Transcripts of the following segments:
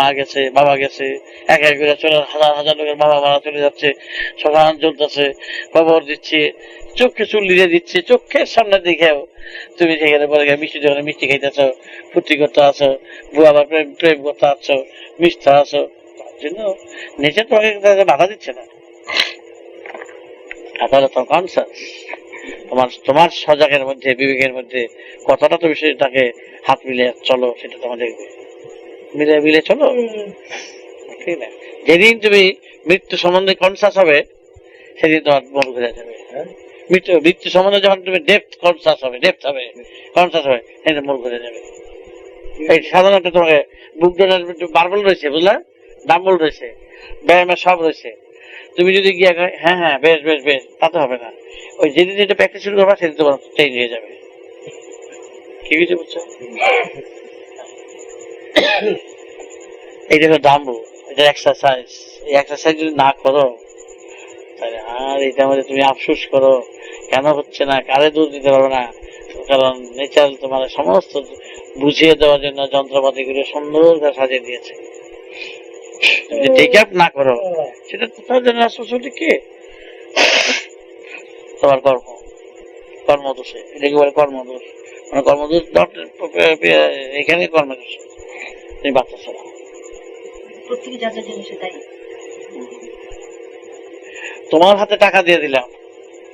মা গেছে, বাবা গেছে, এক এক করে চলে হাজার হাজার লোকের বাবা মারা চলে যাচ্ছে শ্মশান চলতেছে, খবর দিচ্ছে, চোখে চুল দিয়ে দিচ্ছে, চোখের সামনে দেখেও তুমি সেখানে বলে গিয়ে মিষ্টি দোকানে মিষ্টি খাইতেছ, ফুর্তি করতে আছো বুয়া আবার প্রেম প্রেম করতে আছো, মিশতে আছো। তার জন্য নিজে তোমাকে বাধা দিচ্ছে না। তাহলে তোমার কনসাস তোমার তোমার সজাগের মধ্যে, বিবেকের মধ্যে কতটা তুমি সেটাকে হাত মিলে চলো, সেটা তোমার দেখবে মিলে মিলে চলো। যেদিন তুমি মৃত্যু সম্বন্ধে কনসাস হবে, সেদিন তোমার মন ঘুরে যাবে। মৃত্যু মৃত্যু সম্বন্ধে যখন তুমি ডেপথ কনসাস হবে ডেপথ হবে কনসাস হবে, সেদিন মন ঘুরে যাবে। এই সাধারণত তোমাকে বুক ডোনার বারবল রয়েছে, বুঝলা? ডাম্বল রয়েছে, ব্যায়ামের সব রয়েছে। তুমি যদি গিয়ে হ্যাঁ হ্যাঁ বেশ বেশ বেশ, তাতে হবে না। ওই যেদিন যেটা প্র্যাকটিস শুরু করবা, সেদিন তোমার চেঞ্জ হয়ে যাবে। কি কিছু বুঝছ? এই দেখো ডাম্বু এটা এক্সারসাইজ এই এক্সারসাইজ যদি না করো, তাহলে আর এটা মধ্যে তুমি আফসোস করো। কেন হচ্ছে না? কারে দূর দিতে পারবে না? কারণ নেচার তোমার সমস্ত বুঝিয়ে দেওয়ার জন্য যন্ত্রপাতি গুলো সুন্দর করে সাজিয়ে দিয়েছে। যদি টেক আপ না করো, সেটা তো তার জন্য রেসপন্সিবিলিটি কে? তোমার কর্ম। কর্মদোষে। এটাকে বলে কর্মদোষ। মানে কর্মদোষ এখানে কর্মদোষ। তুমি বাচ্চা ছাড়া প্রত্যেকে যা যা জিনিসে তাই তোমার হাতে টাকা দিয়ে দিলাম।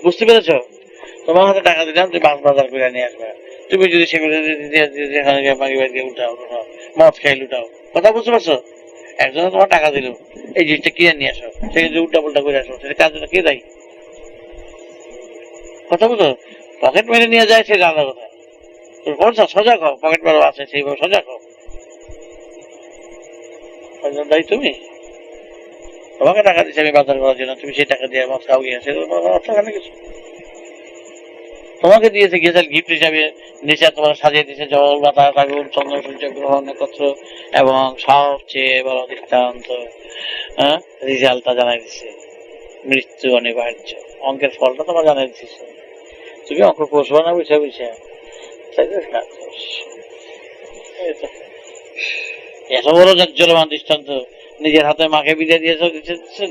বুঝতে পেরেছ? তোমার হাতে টাকা দিলাম তুমি মাছ বাজার করে নিয়ে আসবে। তুমি যদি সেগুলো যেখানে বাকি বাকি উঠাও উঠাও মদ খাই লুটাও। কথা বুঝতে পারছ? একজনে তোমার টাকা দিল এই জিনিসটা কিনে নিয়ে আসো। সেখানে যদি উল্টা পুল্টা করে আসো সেটা কাজটা কে দেয়? কথা বুঝো পকেট মেরে নিয়ে যায় সেটা আলাদা কথা তুমি বলছো সোজা খাও পকেট মেরে আছে সেইভাবে সোজা খাও একজন দায়ী তুমি? তোমাকে টাকা দিচ্ছে আমি বাজার করার জন্য। তুমি সেই টাকা দিয়ে মদ খাও, গিয়ে সেটা তোমার অর্থ কিছু। তোমাকে দিয়েছে গিয়েছে গিফট হিসাবে নিচে তোমার সাজিয়ে দিয়েছে জল বাতাস আগুন, চন্দ্র, সূর্য, গ্রহ, নক্ষত্র এবং সবচেয়ে বড় দৃষ্টান্ত হ্যাঁ? রেজাল্টটা জানাই দিচ্ছে মৃত্যু অনিবার্য। অঙ্কের ফলটা তোমার জানাই দিচ্ছে তুমি অঙ্ক কষবো না, বুঝে বুঝে। তাই তো। এত বড় জলমান দৃষ্টান্ত, নিজের হাতে মাকে বিদায় দিয়েছ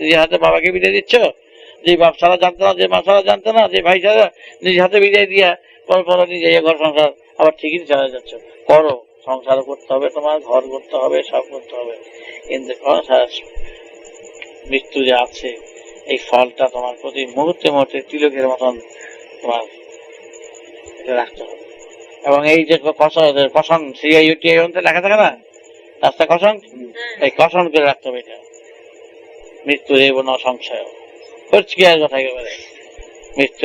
নিজের হাতে বাবাকে বিদায় দিচ্ছ? যে বাপ ছাড়া জানতো না, যে মা ছাড়া জানতো না, যে ভাই ছাড়া নিজের হাতে বিদায় দিয়া পর পর নিজে ঘর সংসার আবার ঠিকই চালা যাচ্ছ। করো, সংসার করতে হবে তোমার, ঘর করতে হবে, সব করতে হবে। কিন্তু মৃত্যু যে আছে, এই ফলটা তোমার প্রতি মুহূর্তে মুহূর্তে তিলকের মতন তোমার রাখতে হবে। এবং এই যে কষন সিআইউটিআই লেখা থাকে না রাস্তা কষন এই কষন করে রাখতে হবে এটা। মৃত্যু দেব ন সংশয়। করছি কি কথা একেবারে। মৃত্যু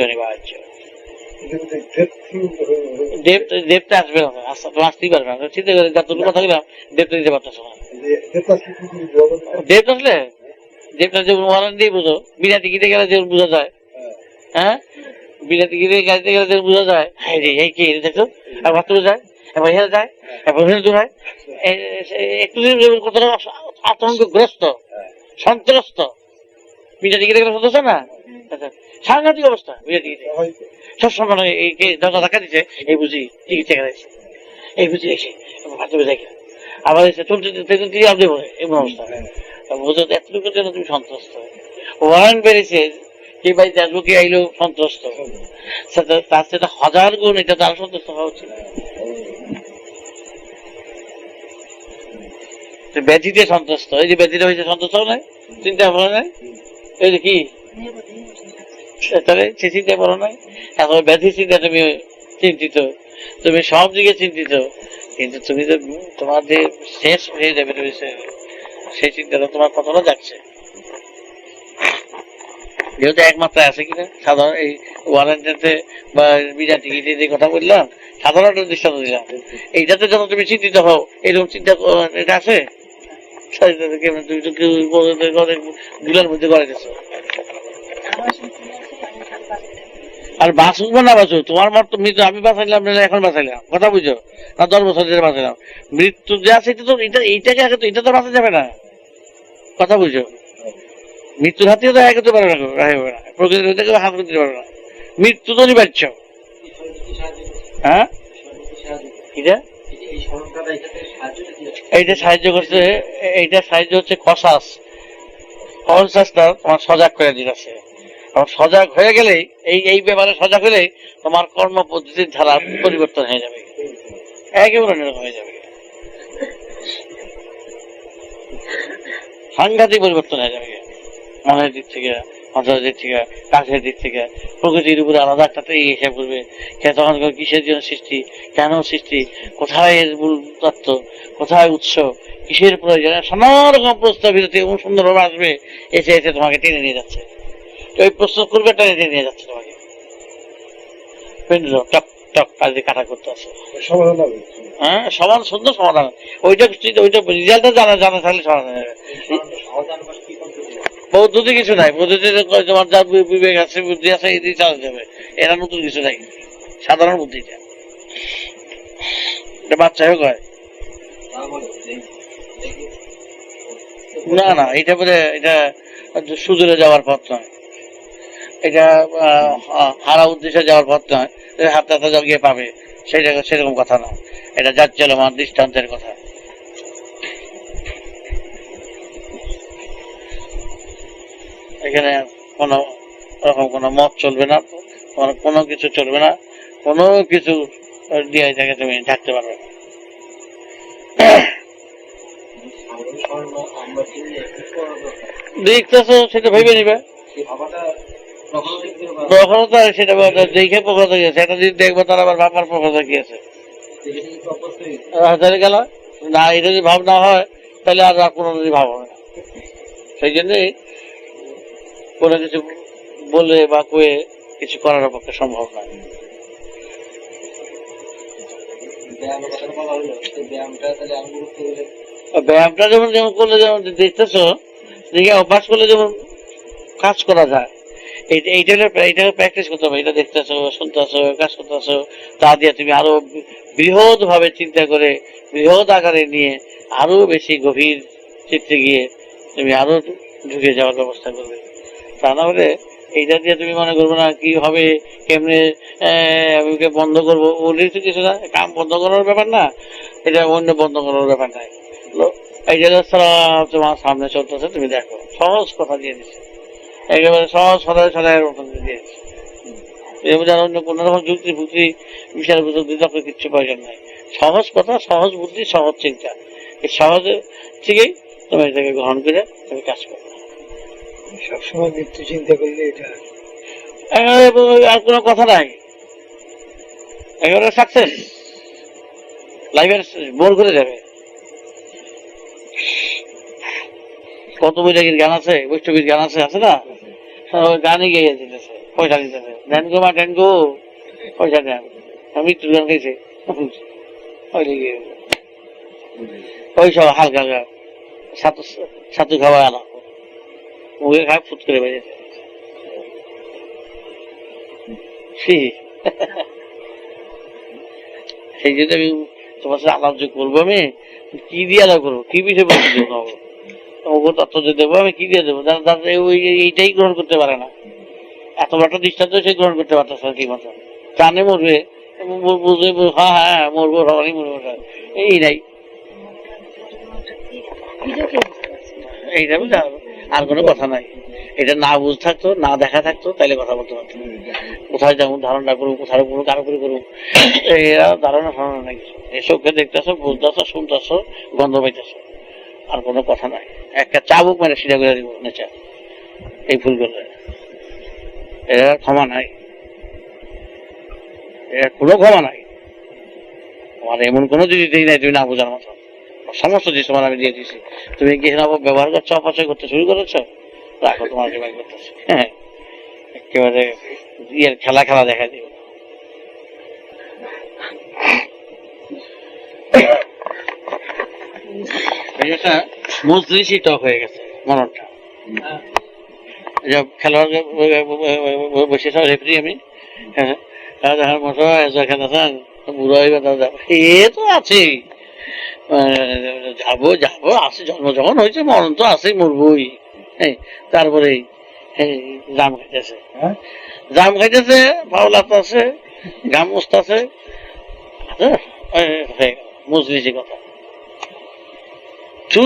দেব দেবটা আসবে না আস্তে তো আসতেই পারবে না। চিন্তা করে যতটুকু কথা বললাম দেবটা দিতে পারতেছে না। দেব আসলে? দেবটা যে ওয়ারেন্ট দিয়ে বুঝো। বিনা টিকিটে গেলে যে বোঝা যায়। হ্যাঁ? বিনা টিকিটে গাড়িতে গেলে যে বোঝা যায়। হ্যাঁ রে এই কি? এটা দেখো। আর যায় এবার হেরে যায় এবার হেরে দূর হয়। একটু কতটা আতঙ্কগ্রস্ত সন্ত্রস্ত। বিনা টিকিটে গেলে সন্ত্রস্ত না? আচ্ছা, সাংঘাতিক অবস্থা বিনা টিকিটে সবসময় এই কে দরজা ধাক্কা দিচ্ছে এই বুঝি টিকিট চেকে দিচ্ছে এই বুঝি এসে ভাবতে দেখে। আবার এসে চলতে চলতে আপনি এমন অবস্থা। বুঝো এতটুকুর জন্য তুমি সন্তুষ্ট ওয়ারেন্ট বেড়েছে কি ভাই আসব কি আইলো সন্তুষ্ট সেটা- তার সেটা হাজার গুণ এটা তার সন্তুষ্ট হওয়া উচিত। ব্যাধিতে সন্তুষ্ট। এই যে ব্যাধিটা হয়েছে, সন্তুষ্ট হবে না চিন্তা ভাবনা নাই? এই যে কি? তাহলে সে চিন্তা করো নাই? এখন ব্যাধি চিন্তা তুমি চিন্তিত। তুমি সব দিকে চিন্তিত। কিন্তু তুমি তো তোমার যে শেষ হয়ে যাবে, তুমি সেই চিন্তাটা তোমার কতটা যাচ্ছে? যেহেতু একমাত্র আছে কিনা, সাধারণ এই ওয়ারেন্টিতে বা বিজা টিকিটে যে কথা বললাম, সাধারণ একটা দৃষ্টান্ত দিলাম। এইটাতে যখন তুমি চিন্তিত হও, এরকম চিন্তা এটা আছে? শরীরটাতে কেমন তো কেউ মধ্যে করে গেছো থাকি। আর বাঁচবো না বাঁচো তোমার মত মৃত্যু আমি বাঁচাইলাম না এখন বাঁচাইলাম। কথা বুঝো না দশ বছর ধরে বাঁচাইলাম। মৃত্যু যে আছে এটা তো এটা এইটাকে আগে তো এটা তো বাঁচা যাবে না। কথা বুঝো মৃত্যুর হাতেও তো এক হতে পারে না গো, না। প্রকৃতির হাতে করতে পারবে না। মৃত্যু তো অনিবার্য। হ্যাঁ? এটা এইটা সাহায্য করছে এইটা সাহায্য হচ্ছে কসাস। কনসাসটা তোমার সজাগ করে দিতেছে এবং সজাগ হয়ে গেলেই, এই এই ব্যাপারে সজাগ হলেই তোমার কর্ম পদ্ধতির ধারা পরিবর্তন হয়ে যাবে। একেবারে হয়ে যাবে। সাংঘাতিক পরিবর্তন হয়ে যাবে। মনের দিক থেকে। অন্তরের দিক থেকে কাছের দিক থেকে। প্রকৃতির উপরে আলাদা একটা তো হিসাব করবে। তখন কিসের জন্য সৃষ্টি? কেন সৃষ্টি? কোথায় এর মূল তত্ত্ব? কোথায় উৎস? কিসের প্রয়োজন? নানা রকম প্রস্তাবিত এমন সুন্দরভাবে আসবে। এসে এসে তোমাকে টেনে নিয়ে যাচ্ছে। তো ওই প্রস্তুত করবে টেনে টেনে নিয়ে যাচ্ছে তোমাকে। পেন্ডুলাম টক টক কাজে কাটা করতে আছে হ্যাঁ সমান সুন্দর সমাধান। ওইটা ওইটা রেজাল্টটা জানা জানা থাকলে সমাধান হবে। পদ্ধতি কিছু নাই। পদ্ধতিতে কয়, তোমার যা বি- বিবেক আছে, বুদ্ধি আছে দিয়ে চালাতে হবে। এরা নতুন কিছু নাই। সাধারণ বুদ্ধিটা। এটা বাচ্চাও কয়। না না, এটা বলে এটা সুদূরে যাওয়ার পথ নয়। এটা হারা উদ্দেশ্যে যাওয়ার পথ নয়। হাতে হাতে গিয়ে পাবে। সেটা সেরকম কথা না এটা যার চলমান দৃষ্টান্তের কথা। এখানে কোনো রকম কোনো মত চলবে না, কোনো কিছু চলবে না, কোনো কিছু দিয়ে তুমি থাকতে পারবে না। দেখতেছো, সেটা ভেবে নিবে। প্রখরতা সেটা দেখে প্রখরতা কি আছে যদি দেখব তার আবার ভাববার প্রখরতা কি আছে? তাহলে গেল? না, এটা যদি ভাব না হয়, তাহলে আর আর কোনো যদি ভাব হবে না। সেই জন্যই কোনো কিছু বলে বা কয়ে কিছু করার পক্ষে সম্ভব নয় ব্যায়ামটা যেমন যেমন করলে যেমন দেখতেছো, দেখে অভ্যাস করলে যেমন কাজ করা যায়। এইটা এইটা হলো প্র্যাকটিস করতে হবে। এটা দেখতেছো, শুনতেছো, কাজ করতেছো, তা দিয়ে তুমি আরও বৃহৎ ভাবে চিন্তা করে, বৃহৎ আকারে নিয়ে আরও বেশি গভীর চিত্তে গিয়ে তুমি আরও ঢুকে যাওয়ার ব্যবস্থা করবে। তা না হলে এইটা দিয়ে তুমি মনে করব না কি হবে, কেমনে আমি বন্ধ করব ওদের তো কিছু না। কাম বন্ধ করার ব্যাপার না, এটা অন্য বন্ধ করার ব্যাপার নাই। এই যে তোমার সামনে চলতেছে, তুমি দেখো, সহজ কথা দিয়ে দিচ্ছে একেবারে সহজ সদায় সদায়ের মতন দিয়ে দিচ্ছে আর অন্য কোনো রকম যুক্তি ফুক্তি বিশাল বুদ্ধি তখন কিচ্ছু প্রয়োজন নাই। সহজ কথা, সহজ বুদ্ধি, সহজ চিন্তা। এই সহজ থেকেই তুমি এটাকে গ্রহণ করে তুমি কাজ করো। সবসময় মৃত্যু চিন্তা করলে এটা আর কোনো কথা নাই। একেবারে সাকসেস লাইফের বোর করে যাবে। কত বৈরাগীর গান আছে বৈষ্ণবীর গান আছে আছে না? হ্যাঁ, গানই গেয়ে দিতেছে পয়সা দিতেছে। দেন গো মা দেন গো। পয়সা দেন। মৃত্যুর গান ওই সব হালকা হালকা ছাতু ছাতু খাওয়া আনা মুখে খায় ফুট করে বেরিয়েছে সেই জন্য আমি তোমার সাথে আলাপ যে করব আমি কি দিয়ে আলাপ করব কি বিষয়ে বলতে দেবো তোমাকে তথ্য যে দেবো আমি কি দিয়ে দেবো তারা ওই এইটাই গ্রহণ করতে পারে না এত বড় দৃষ্টান্ত সে গ্রহণ করতে পারতেছে না ঠিক মতো জানে মরবে বুঝবে হ্যাঁ হ্যাঁ মরবো সবারই মরবো এই নাই নিজেও কেউ বুঝতে আর কোনো কথা নাই। এটা না বুঝ থাকতো, না দেখা থাকতো তাহলে কথা বলতে পারতো কোথায় যাব, ধারণা করুক, কোথায় করব কারও করে করুক। এরা ধারণা ধারণা নাই। চোখে দেখতেছো, বুঝতেছো, শুনতেছো, গন্ধ পাইতেছো। আর কোনো কথা নাই। একটা চাবুক মেরে সিধা করে দিব, নেচা। এই ভুল করলে এরা ক্ষমা নাই। এর কোনো ক্ষমা নাই। আমার এমন কোনো জিনিস দিই নাই, তুমি না বোঝার মতো। সমস্ত জিনিস তোমার আমি দিয়ে দিয়েছি। তুমি হেনা ব্যবহার করছ, অপচয় করতে শুরু করেছ? রাখো, তোমার জবাই করতেছে। হ্যাঁ একেবারে ইয়ের খেলা খেলা দেখা দিবে টক হয়ে গেছে খেলোয়াড় বসে আমি হ্যাঁ হ্যাঁ এসে খেলেছেন বুড়ো হয়ে গেছে এ তো আছেই। যাব যাব আছে জন্ম যখন হয়েছে মরণ তো আছেই মরবই। তারপরে জাম খাইতেছে। হ্যাঁ? জাম খাইতেছে পাওলাত আছে গামুস্ত আছে। আছে, হয়ে মজলিসি কথা। তু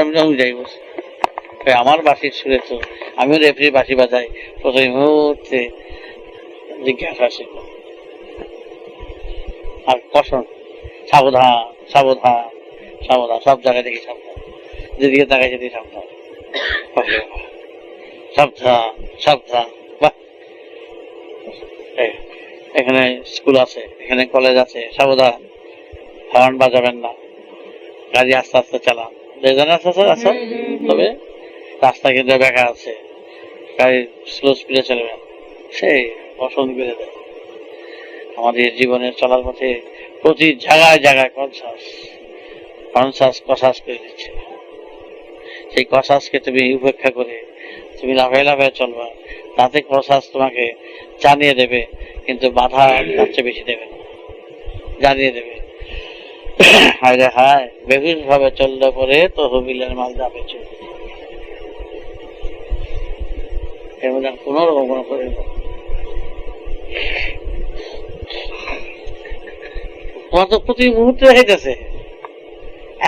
আমি যখন যাই বসে আমার বাসির সুরে তো আমিও রেফারি বাসি বাজাই। প্রথম জিজ্ঞাসা আর কষণ সাবধান সাবধান সাবধান, সব জায়গায় দেখি সাবধান। যেদিকে তাকাই সেদিকে সাবধান। সাবধান সাবধান। বাহ! এখানে স্কুল আছে, এখানে কলেজ আছে, সাবধান। হর্ন বাজাবেন না। গাড়ি আস্তে আস্তে চালান। দেখবেন আস্তে আস্তে আছে। তবে রাস্তা কিন্তু দেখা আছে। গাড়ি স্লো স্পিডে চলবেন সেই বেড়ে দেয়। আমাদের জীবনের চলার পথে প্রতি জায়গায় জায়গায় কনসাস কনসাস, কসাস করে দিচ্ছে। সেই কসাসকে তুমি উপেক্ষা করে তুমি লাফে লাফে চলবা। তাতে কসাস তোমাকে জানিয়ে দেবে, কিন্তু বাধা তার বেশি দেবে না। জানিয়ে দেবে। হায় রে হায় বেহুশ ভাবে চললে পরে তো হবিলের মাল যাবে চলে। এর মধ্যে কোনো রকম তোমার তো প্রতি মুহূর্তে দেখাইতেছে।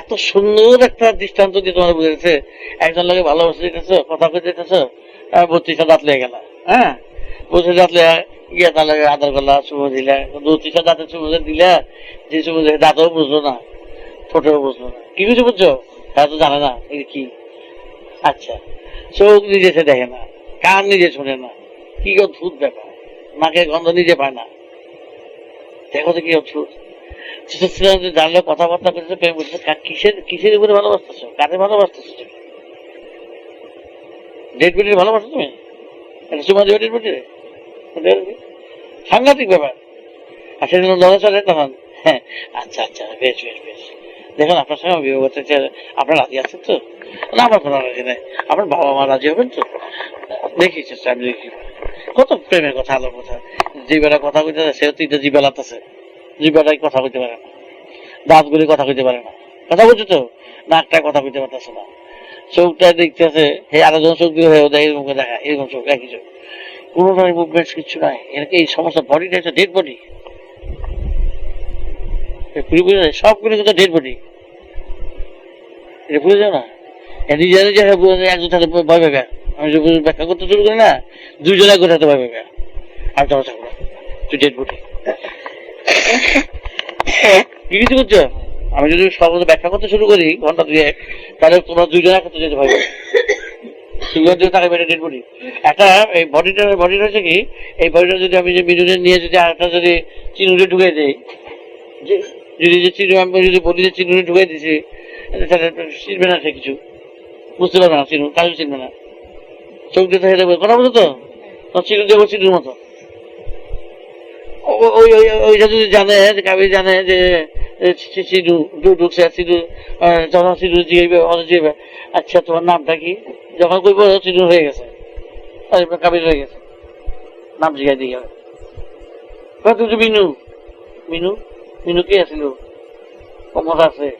এত সুন্দর একটা দৃষ্টান্ত দিয়ে তোমার বুঝেছে একজন লোকে ভালোবাসে দিতেছ, কথা কই দিতেছ দাঁত লেগে গেল। হ্যাঁ? বত্রিশ দাঁত লেগে গিয়ে তার লাগে করলা দিলে। দাঁতে দিলে, যে দিয়ে দাঁতও বুঝলো না, ঠোঁটেও বুঝলো না। কি কিছু বুঝছ? তারা তো জানে না কি? আচ্ছা চোখ নিজে সে দেখে না, কান নিজে শুনে না। কি অদ্ভুত ব্যাপার। নাকে গন্ধ নিজে পায় না। দেখো তো কি অদ্ভুত। শিশুশ্রী জানলে কথাবার্তা করতেছে প্রেম করতেছে কা- কিসের কিসের উপরে ভালোবাসতেছো? কাকে ভালোবাসতেছো? ডেড বডির ভালোবাসো তুমি? চুমা দেবে ডেড সাংঘাতিক ব্যাপার। আর সেদিন চলে তখন। হ্যাঁ আচ্ছা আচ্ছা বেশ বেশ বেশ। দেখুন, আপনার সঙ্গে বিয়ে করতে চাই। আপনার রাজি আছেন তো? না, আমার কোনো রাজি নেই। আপনার বাবা মা রাজি হবেন তো? দেখি, চেষ্টা আমি দেখি। কত প্রেমের কথা, আলোর কথা। যে বেলা কথা কইতে সেও তিনটা জিবেলাত আছে জিবেলায় কথা কইতে পারে না। দাঁতগুলি কথা কইতে পারে না। কথা বলছো তো? নাকটা কথা কইতে পারতেছে না। চোখটা দেখতেছে, হে আরেকজন চোখ দিয়ে হয়ে ওদের এরকম দেখা, এরকম চোখ, একই চোখ। কোনো ধরনের মুভমেন্টস কিছু নাই। এর এই সমস্ত বডিটা হচ্ছে ডেড বডি সবগুলো কিন্তু ডেড বডি এটা ভুলে না? নিজে নিজে একজন সাথে ভয় পাবে আমি ব্যাখ্যা করতে শুরু করি না দুজনে কোথাতে ভয় পাবে আর তুই ডেড বডি কি কিছু করছ? আমি যদি সব ব্যাখ্যা করতে শুরু করি, ঘণ্টা দুয়ে তাহলে তোমরা দুইজন একসাথে যেতে পাবে সিঙ্গার দিয়ে তাকে বেড়ে ডেড বডি একটা, এই বডিটা বডিটা হচ্ছে কি, এই বডিটা যদি আমি যে মিনুনে নিয়ে যদি আরেকটা যদি চিনুরে ঢুকে দিই যদি যে চিনু, আমি যদি বলি যে চিনুরে ঢুকে দিছি তাহলে চিনবে না সে কিছু। বুঝতে পারবে না চিনু কাজও চিনবে না। চোখ দিয়ে হেঁটে কথা বলতো তো? চিনু দেবো চিনুর মতো। ওই ওই ওইটা যদি জানে কাবি জানে যে ডু ঢুকছে আহ, যখন জিগাইবে অনেক আচ্ছা তোমার নামটা কি? যখন কইব চিনু হয়ে গেছে। কাবির হয়ে গেছে। নাম জিগাই দিয়ে মিনু। মিনু? মিনু কে আছিল কমত আছে।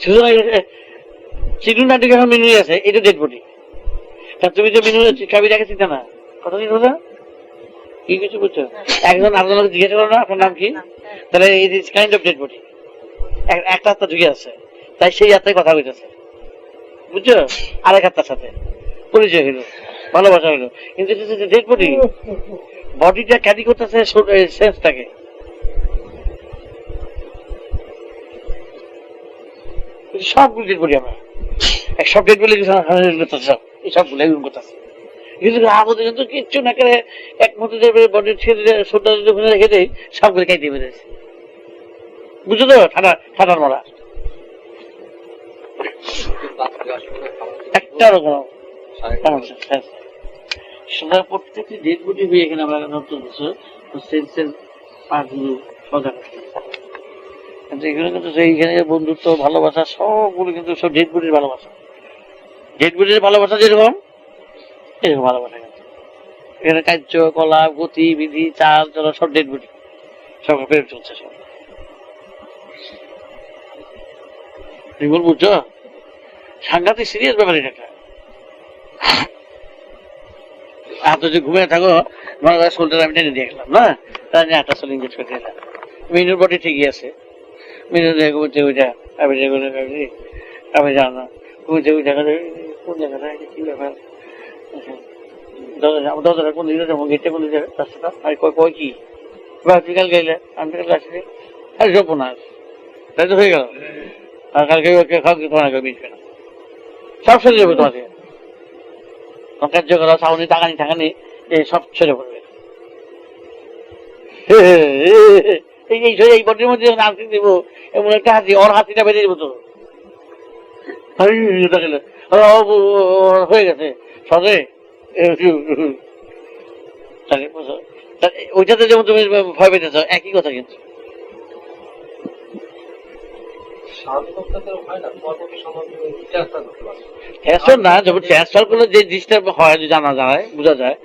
সুতরাং এ- চিনু নাটি যখন মিনু আছে এটা ডেড বডি তুমি যে মিনু চিন্তা না। কথা কি কথা কি কিছু বুঝছ একজন জিজ্ঞাসা করো না আপনার নাম কি তাহলে it is kind of dead body একটা আত্মা ঢুকে আছে তাই সেই কথা বুঝছ আরেক আত্মার সাথে পরিচয় হইল ভালোবাসা হইল কিন্তু ডেড বডি বডিটা ক্যারি করতেছে সেন্সটাকে সবগুলো ডেড বডি আমরা সব ডেড বডি সব এই সবগুলো করতেছে কিন্তু কিচ্ছু না করে এক যে বডি ছেড়ে সোটা যদি রেখে দেয় সবগুলো খাইতে পেরেছে বুঝছ তো? ঠান্ডা ঠান্ডার মারা। একটা রকম। সমস্যা শেষ। প্রত্যেকটি ডেড বডি হয়ে এখানে আমরা নতুন সেন্সের পাঁচগুলো সজা কিন্তু এখানে কিন্তু সেইখানে বন্ধুত্ব ভালোবাসা সবগুলো কিন্তু সব ডেড বডির ভালোবাসা। ডেড বডির ভালোবাসা যেরকম এরকম এখানে কার্যকলাপ গতি, বিধি, চাল সব সব প্রেম চলছে সব। বুঝছ? সাংঘাতিক সিরিয়াস ব্যাপার এটা আর যদি ঘুমিয়ে থাকো মনে করো শোল্ডার আমি টেনে দিয়ে গেলাম, না? তাহলে আটটা শোল ইঞ্জেক্ট করে দিলাম মিনুর বডি ঠিকই আছে। মিনু দিয়ে ঘুমোতে ওইটা আমি যে ভাবি আমি জানো না। ঘুমোতে ওইটা করে কোন জায়গাটা কি ব্যাপার। দাদারা কোন দিকে যাব গেটে কোন দিকে রাস্তাটা। আমি কই কই কি বিকাল গেলে। তোমার কার্য টাকানি টাকানি এই সব ছেড়ে পড়বে। এই এই এই বটির মধ্যে দিব, এমন একটা হাসি ওর হাসিটা বেরিয়ে যাব তো। হয়ে গেছে। সদে ওইটাতে যেমন তুমি ভয় পেতেছ, একই কথা কিন্তু। না, যখন করলে যে জিনিসটা হয় জানা যায়, বোঝা যায়।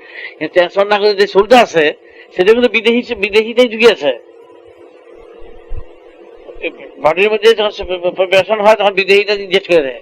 যে আছে, সেটা কিন্তু বিদেশি আছে মধ্যে যখন হয়, তখন বিদেশিটা জিজ্ঞেস করে দেয়।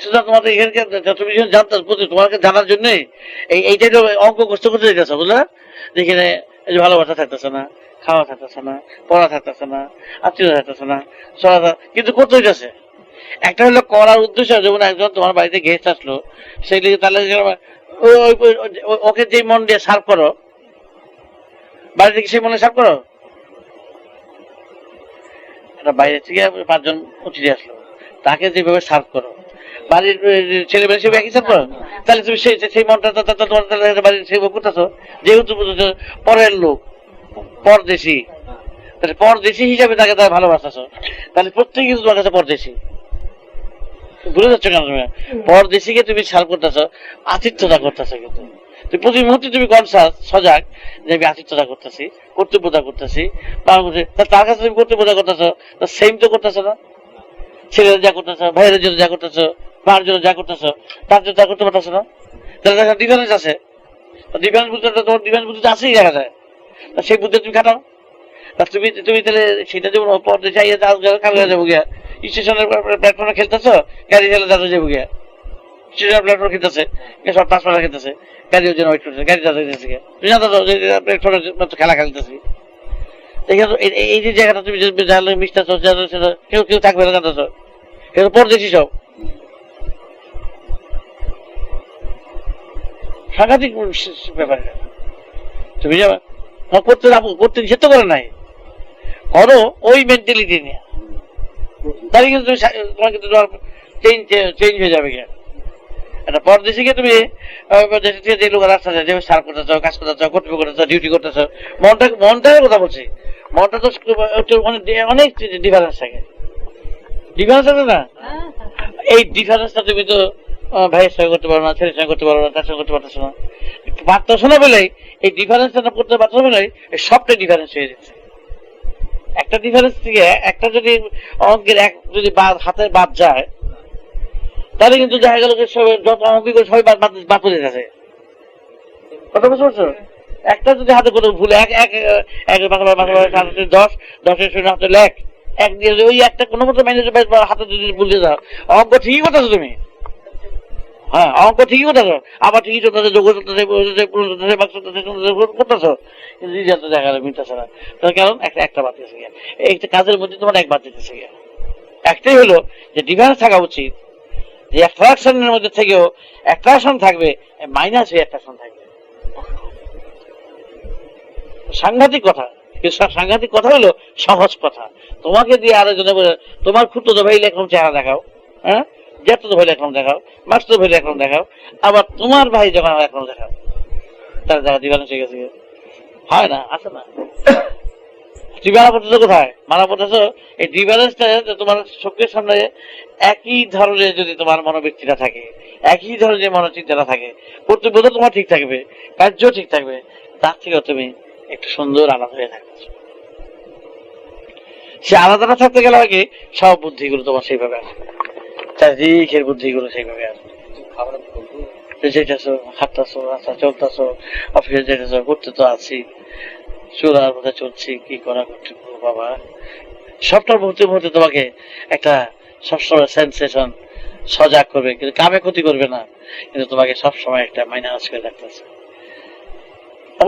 সুতরাং তোমাদের এখানকে তুমি যখন জানতে বুঝছ তোমাকে জানার জন্য এই এইটাই তো অঙ্ক কষ্ট করতে যেতেছে বুঝলে যেখানে ভালোবাসা থাকতেছে না, খাওয়া থাকতেছে না, পড়া থাকতেছে না আত্মীয় থাকতেছে না, চলা কিন্তু করতে হইতেছে। একটা হলো করার উদ্দেশ্য, যেমন একজন তোমার বাড়িতে গেস্ট আসলো, সেই লিগে তাহলে ওকে যে মন দিয়ে সার্ভ করো বাড়িতে কি সেই মনে সার্ভ করো? বাইরে থেকে পাঁচজন অতিথি আসলো, তাকে যেভাবে সার্ভ করো বাড়ির ছেলে মেয়ে সেভাবে একই করো তাহলে তুমি সেই সেই মনটা তোমার বাড়ির সেভাবে করতেছো? যেহেতু পরের লোক পরদেশি। তাহলে পরদেশি হিসাবে তাকে তারা ভালোবাসতেছো। তাহলে প্রত্যেকে তোমার কাছে পরদেশি। ভুলে যাচ্ছ কেন তুমি? পরদেশিকে তুমি সার্ভ করতেছো আতিথ্যতা করতেছো কিন্তু। তুমি প্রতি মুহূর্তে তুমি কনসাস সজাগ যে আমি আতিথ্যতা করতেছি কর্তব্যতা করতেছি তার কাছে তুমি কর্তব্যতা করতেছো সেম তো করতেছো না। ছেলেরা যা করতেছো ভাইয়ের জন্য যা করতেছো মার জন্য যা করতেছো তার জন্য তা করতে পারতেছো না? তাহলে দেখা ডিফারেন্স আছে। ডিফারেন্স বুঝতে তোমার ডিফারেন্স বুঝতে আছেই দেখা যায়। সেই বুদ্ধি তুমি খাটাও। তা তুমি তুমি তাহলে সেটা যেমন পর্দে চাইয়ে যাও কালকে যাব গিয়া। স্টেশনের প্ল্যাটফর্মে খেলতেছো, গাড়ি ঠেলে যাতে যাব গিয়া। স্টেশনের প্ল্যাটফর্মে খেলতেছে সব ট্রান্সফার খেলতেছে। গাড়ি ওই জন্য ওয়েট করতেছে, গাড়ি যাতে যেতেছে গিয়া। তুমি তো যে প্ল্যাটফর্মে খেলা খেলতেছি। এই- যে জায়গাটা তুমি যে জানলে মিশতেছো সেটা কেউ কেউ থাকবে না জানতেছো। এটা পরদেশি সব সাংঘাতিক ব্যাপার। তুমি যাবে হ্যাঁ, করতে করতে নিষেধ করে নাই। করো ওই মেন্টালিটি নিয়ে। তাহলে কিন্তু তুমি তোমার কিন্তু তোমার চেঞ্জ চেঞ্জ হয়ে যাবে গিয়ে একটা পরদেশে গিয়ে তুমি দেশে থেকে যে লোক রাস্তা যায়, যে সার করতে চাও কাজ করতেছ কর্তব্য করতেছ ডিউটি করতেছ মনটা মনটার কথা বলছি। মনটা তো একটু অনেক ডিফারেন্স থাকে। ডিফারেন্স আছে না? এই ডিফারেন্সটা তুমি তো ভাইয়ের সঙ্গে করতে পারো না ছেলের সঙ্গে করতে পারো না, তার সঙ্গে করতে পারতেছো না। পারতেছো না বলেই এই ডিফারেন্সটা করতে পারতেছো বলেই সবটাই ডিফারেন্স হয়ে যাচ্ছে। একটা ডিফারেন্স থেকে একটা যদি অঙ্কের এক যদি বাদ, হাতে বাদ যায়, তাহলে কিন্তু দেখা গেল যত অঙ্ক করে সবাই বাদ পড়ে যাচ্ছে কথা বুঝতে পারছ? একটা যদি হাতে কোনো ভুল, এক এক এক বাংলা বাংলা হাতে দশ, দশের শূন্য হাতে এক। এক দিয়ে ওই একটা কোনো মতো ম্যানেজ হাতে যদি ভুলে যাও অঙ্ক ঠিকই করতেছো তুমি। হ্যাঁ অঙ্ক ঠিকই করতেছো আবার ঠিকই চলতেছে যোগ চলতেছে চলতেছে চলতেছে বাক্স চলতেছে চলতেছে করতেছো কিন্তু রিজাল্ট দেখা গেল মিলতেছে না তার কারণ একটা একটা বাদ দিতেছে গিয়ে। একটা কাজের মধ্যে তোমার এক বাদ দিতেছে গিয়ে। একটাই হলো যে ডিফারেন্স থাকা উচিত। যে অ্যাট্রাকশনের মধ্যে থেকেও অ্যাট্রাকশন থাকবে মাইনাস হয়ে অ্যাট্রাকশন থাকবে। সাংঘাতিক কথা। সাংঘাতিক কথা হলো সহজ কথা। তোমাকে দিয়ে আরেকজনে তোমার খুঁতো ভাই একরকম চেহারা দেখাও। হ্যাঁ? জ্যাঠতো ভাই একরকম দেখাও মাস্তো ভাই একরকম দেখাও, আবার তোমার ভাই যখন একরকম দেখাও তার দেখা ডিফারেন্স হয়ে গেছে হয় না, আছে না। মারা পড়তেছো কোথায়? পড়তেছো? এই তোমার চোখের সামনে একই ধরনের যদি তোমার মনোবৃত্তিটা থাকে, একই ধরনের মনোচিন্তাটা থাকে, কর্তব্য তো তোমার ঠিক থাকবে, কার্য ঠিক থাকবে, তার থেকেও তুমি একটু সুন্দর আলাদা হয়ে থাকবে। সে আলাদাটা থাকতে গেলে আগে সব বুদ্ধিগুলো তোমার সেইভাবে আসবে। চারিদিকের বুদ্ধিগুলো সেইভাবে আসবে যে যেতেছো, হাঁটতেছো, রাস্তা চলতেছো অফিসে যেতেছো, ঘুরতে তো আছি। পথে চলছি, কি করা করতে বাবা? সবটা মুহূর্তে মুহূর্তে তোমাকে একটা সবসময় সেন্সেশন সজাগ করবে, কিন্তু কামে ক্ষতি করবে না। কিন্তু তোমাকে সবসময় একটা মাইনাস করে রাখতেছে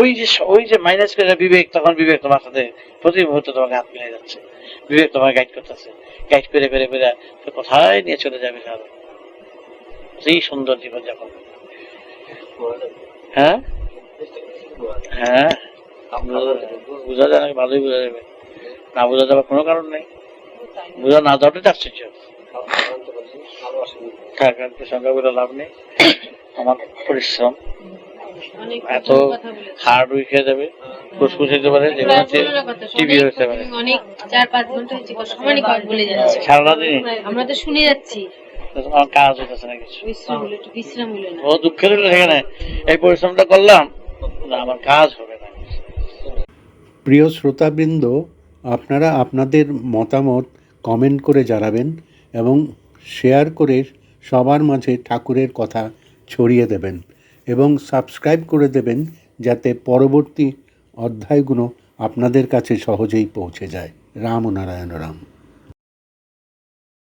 ওই যে ওই যে মাইনাস করে বিবেক, তখন বিবেক তোমার সাথে প্রতি মুহূর্তে তোমাকে হাত মিলে যাচ্ছে। বিবেক তোমাকে গাইড করতেছে। গাইড করে করে তো কোথায় নিয়ে চলে যাবে তাহলে সেই সুন্দর জীবন যাপন হ্যাঁ। হ্যাঁ বোঝা যায় না ভালোই বোঝা যাবে। না বোঝা যাবার কোনো কারণ নেই। বোঝা না যাওয়াটাই আশ্চর্য। সঙ্গে বলে লাভ নেই। আমার পরিশ্রম। এত হার্ড উইক হয়ে যাবে। ফুসফুস হতে পারে যে কোনো পনেরো কথা, টিভি অনেক হতে পারে। অনেক চার পাঁচ ঘণ্টা হচ্ছে সমানই কথা বলে যাচ্ছে। সারাদিন আমরা তো শুনে যাচ্ছি। কাজ হইতেছে না কিছু বিশ্রাম হলো একটু বিশ্রাম হলো না। ও দুঃখের হলো সেখানে। এই পরিশ্রমটা করলাম না আমার কাজ হবে না। প্রিয় শ্রোতাবৃন্দ আপনারা আপনাদের মতামত কমেন্ট করে জানাবেন এবং শেয়ার করে সবার মাঝে ঠাকুরের কথা ছড়িয়ে দেবেন এবং সাবস্ক্রাইব করে দেবেন যাতে পরবর্তী অধ্যায়গুলো আপনাদের কাছে সহজেই পৌঁছে যায়। রাম নারায়ণ রাম।